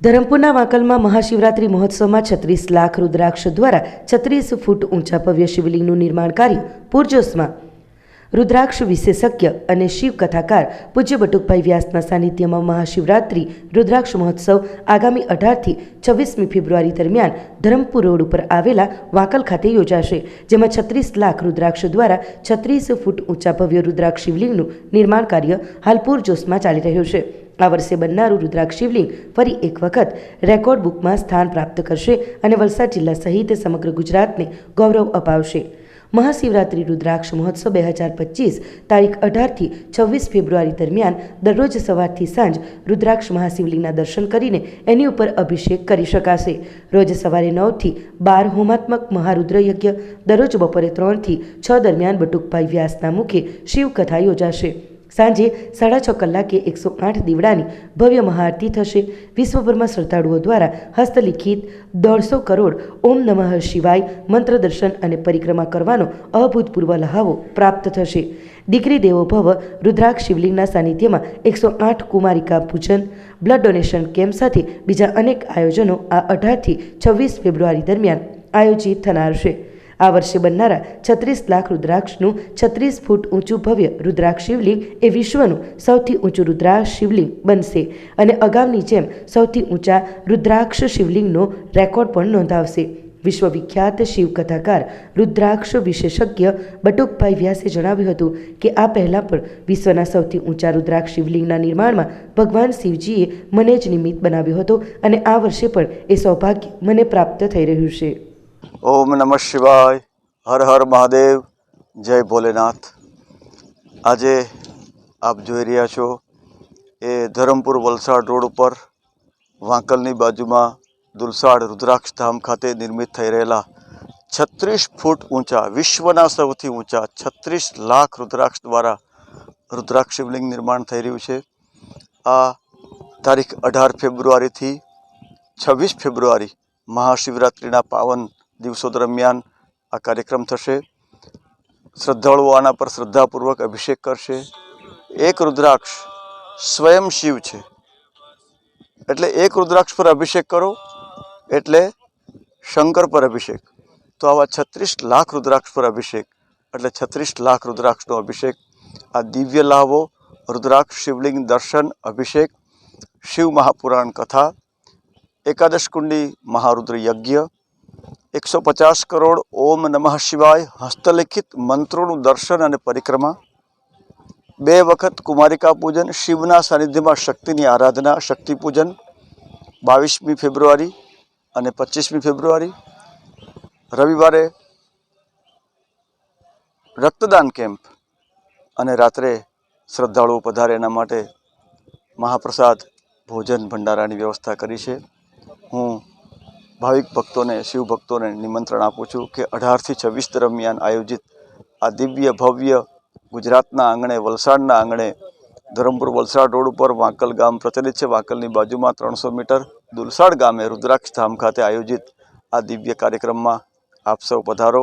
ધરમપુરના વાંકલમાં મહાશિવરાત્રિ મહોત્સવમાં છત્રીસ લાખ રુદ્રાક્ષ દ્વારા છત્રીસ ફૂટ ઊંચા ભવ્ય શિવલિંગનું નિર્માણ કાર્ય પૂરજોશમાં. રુદ્રાક્ષ વિશેષજ્ઞ અને શિવ કથાકાર પૂજ્ય બટુકભાઈ વ્યાસના સાનિધ્યમાં મહાશિવરાત્રિ રુદ્રાક્ષ મહોત્સવ આગામી અઢારથી છવ્વીસમી ફેબ્રુઆરી દરમિયાન ધરમપુર રોડ ઉપર આવેલા વાંકલ ખાતે યોજાશે, જેમાં છત્રીસ લાખ રુદ્રાક્ષ દ્વારા છત્રીસ ફૂટ ઊંચા ભવ્ય રુદ્રાક્ષ શિવલિંગનું નિર્માણ કાર્ય હાલ પૂરજોશમાં ચાલી રહ્યું છે. આ વર્ષે બનનારું રુદ્રાક્ષ શિવલિંગ ફરી એક વખત રેકોર્ડ બુકમાં સ્થાન પ્રાપ્ત કરશે અને વલસાડ જિલ્લા સહિત સમગ્ર ગુજરાતને ગૌરવ અપાવશે. મહાશિવરાત્રિ રુદ્રાક્ષ મહોત્સવ બે હજાર પચીસ તારીખ અઢારથી છવ્વીસ ફેબ્રુઆરી દરમિયાન દરરોજ સવારથી સાંજ રુદ્રાક્ષ મહાશિવલિંગના દર્શન કરીને એની ઉપર અભિષેક કરી શકાશે. રોજ સવારે નવથી બાર હોમાત્મક મહારુદ્ર યજ્ઞ દરરોજ બપોરે ત્રણથી છ દરમિયાન બટુકભાઈ વ્યાસના મુખે શિવકથા યોજાશે. સાંજે સાડા છ કલાકે એકસો આઠ દીવડાની ભવ્ય મહાઆરતી થશે. વિશ્વભરમાં શ્રદ્ધાળુઓ દ્વારા હસ્તલિખિત દોઢસો કરોડ ઓમ નમઃ શિવાય મંત્ર દર્શન અને પરિક્રમા કરવાનો અભૂતપૂર્વ લહાવો પ્રાપ્ત થશે. દીકરી દેવો ભવ રુદ્રાક્ષ શિવલિંગના સાનિધ્યમાં એકસો આઠ કુમારિકા પૂજન, બ્લડ ડોનેશન કેમ્પ સાથે બીજા અનેક આયોજનો આ અઢારથી છવ્વીસ ફેબ્રુઆરી દરમિયાન આયોજિત થનાર છે. આ વર્ષે બનનારા છત્રીસ લાખ રુદ્રાક્ષનું છત્રીસ ફૂટ ઊંચું ભવ્ય રુદ્રાક્ષ શિવલિંગ એ વિશ્વનું સૌથી ઊંચું રુદ્રાક્ષ શિવલિંગ બનશે અને અગાઉની જેમ સૌથી ઊંચા રુદ્રાક્ષ શિવલિંગનો રેકોર્ડ પણ નોંધાવશે. વિશ્વવિખ્યાત શિવ કથાકાર રુદ્રાક્ષ વિશેષજ્ઞ બટુકભાઈ વ્યાસે જણાવ્યું હતું કે આ પહેલાં પણ વિશ્વના સૌથી ઊંચા રુદ્રાક્ષ શિવલિંગના નિર્માણમાં ભગવાન શિવજીએ મને જ નિમિત્ત બનાવ્યો હતો અને આ વર્ષે પણ એ સૌભાગ્ય મને પ્રાપ્ત થઈ રહ્યું છે. ઓમ નમઃ શિવાય. હર હર મહાદેવ. જય ભોલેનાથ. આજે આપ જોઈ રહ્યા છો એ ધરમપુર વલસાડ રોડ ઉપર વાંકલની બાજુમાં દુલસાડ રુદ્રાક્ષ ધામ ખાતે નિર્મિત થઈ રહેલા છત્રીસ ફૂટ ઊંચા, વિશ્વના સૌથી ઊંચા છત્રીસ લાખ રુદ્રાક્ષ દ્વારા રુદ્રાક્ષ શિવલિંગ નિર્માણ થઈ રહ્યું છે. આ તારીખ અઢાર ફેબ્રુઆરીથી છવ્વીસ ફેબ્રુઆરી મહાશિવરાત્રિના પાવન દિવસો દરમિયાન આ કાર્યક્રમ થશે. શ્રદ્ધાળુઓ આના પર શ્રદ્ધાપૂર્વક અભિષેક કરશે. એક રુદ્રાક્ષ સ્વયં શિવ છે. એટલે એક રુદ્રાક્ષ પર અભિષેક કરો, એટલે શંકર પર અભિષેક. તો આવા છત્રીસ લાખ રુદ્રાક્ષ પર અભિષેક, એટલે છત્રીસ લાખ રુદ્રાક્ષનો અભિષેક. આ દિવ્ય લાવો, રુદ્રાક્ષ, શિવલિંગ, દર્શન, અભિષેક, શિવ મહાપુરાણ કથા, એકાદશ કુંડી, મહારુદ્ર યજ્ઞ એકસો પચાસ કરોડ ઓમ નમઃ શિવાય હસ્તલિખિત મંત્રોનું દર્શન અને પરિક્રમા. બે વખત કુમારિકા પૂજન, શિવના સાનિધ્યમાં શક્તિની આરાધના, શક્તિ પૂજન. બાવીસમી ફેબ્રુઆરી અને પચીસમી ફેબ્રુઆરી. રવિવારે રક્તદાન કેમ્પ અને રાત્રે શ્રદ્ધાળુઓ પધારે એના માટે મહાપ્રસાદ ભોજન ભંડારાની વ્યવસ્થા કરી છે. હું ભાવિક ભક્તોને, શિવ ભક્તોને નિમંત્રણ આપું છું કે અઢારથી છવ્વીસ દરમિયાન આયોજિત આ દિવ્ય, ભવ્ય ગુજરાતના આંગણે, વલસાડના આંગણે, ધરમપુર વલસાડ રોડ ઉપર વાંકલ ગામ પ્રચલિત છે. વાંકલની બાજુમાં ત્રણસો મીટર દુલસાડ ગામે રુદ્રાક્ષ ધામ ખાતે આયોજિત આ દિવ્ય કાર્યક્રમમાં આપ સૌ પધારો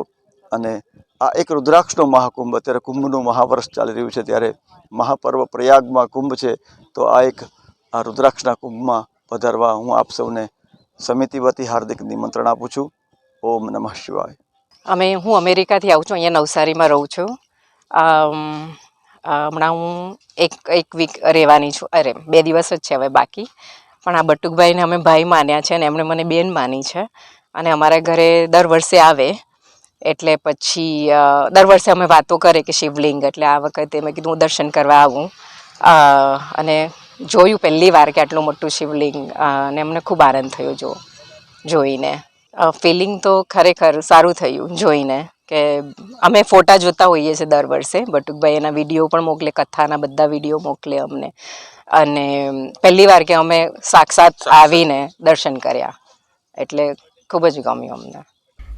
અને આ એક રુદ્રાક્ષનો મહાકુંભ, અત્યારે કુંભનું મહાવર્ષ ચાલી રહ્યું છે. ત્યારે મહાપર્વ પ્રયાગમાં કુંભ છે. તો આ એક આ રુદ્રાક્ષના કુંભમાં પધારવા હું આપ સૌને સમિતિ વતી હાર્દિક નિમંત્રણ આપું છું. ઓમ નમઃ શિવાય. અમે, હું અમેરિકાથી આવું છું, અહીંયા નવસારીમાં રહું છું. હમણાં હું એક એક વીક રહેવાની છું. અરે, બે દિવસ જ છે હવે બાકી. પણ આ બટુકભાઈને અમે ભાઈ માન્યા છે અને એમણે મને બેન માની છે. અને અમારા ઘરે દર વર્ષે આવે. એટલે પછી દર વર્ષે અમે વાતો કરે કે શિવલિંગ. એટલે આ વખતે મેં કીધું હું દર્શન કરવા આવું. અને જોયું પહેલી વાર કે આટલું મોટું શિવલિંગ અને અમને ખૂબ આનંદ થયો જો, જોઈને. ફિલિંગ તો ખરેખર સારું થયું જોઈને કે અમે ફોટા જોતા હોઈએ છીએ દર વર્ષે બટુકભાઈ એના વીડિયો પણ મોકલે, કથાના બધા વીડિયો મોકલે અમને. અને પહેલી વાર કે અમે સાક્ષાત આવીને દર્શન કર્યા. એટલે ખૂબ જ ગમ્યું અમને.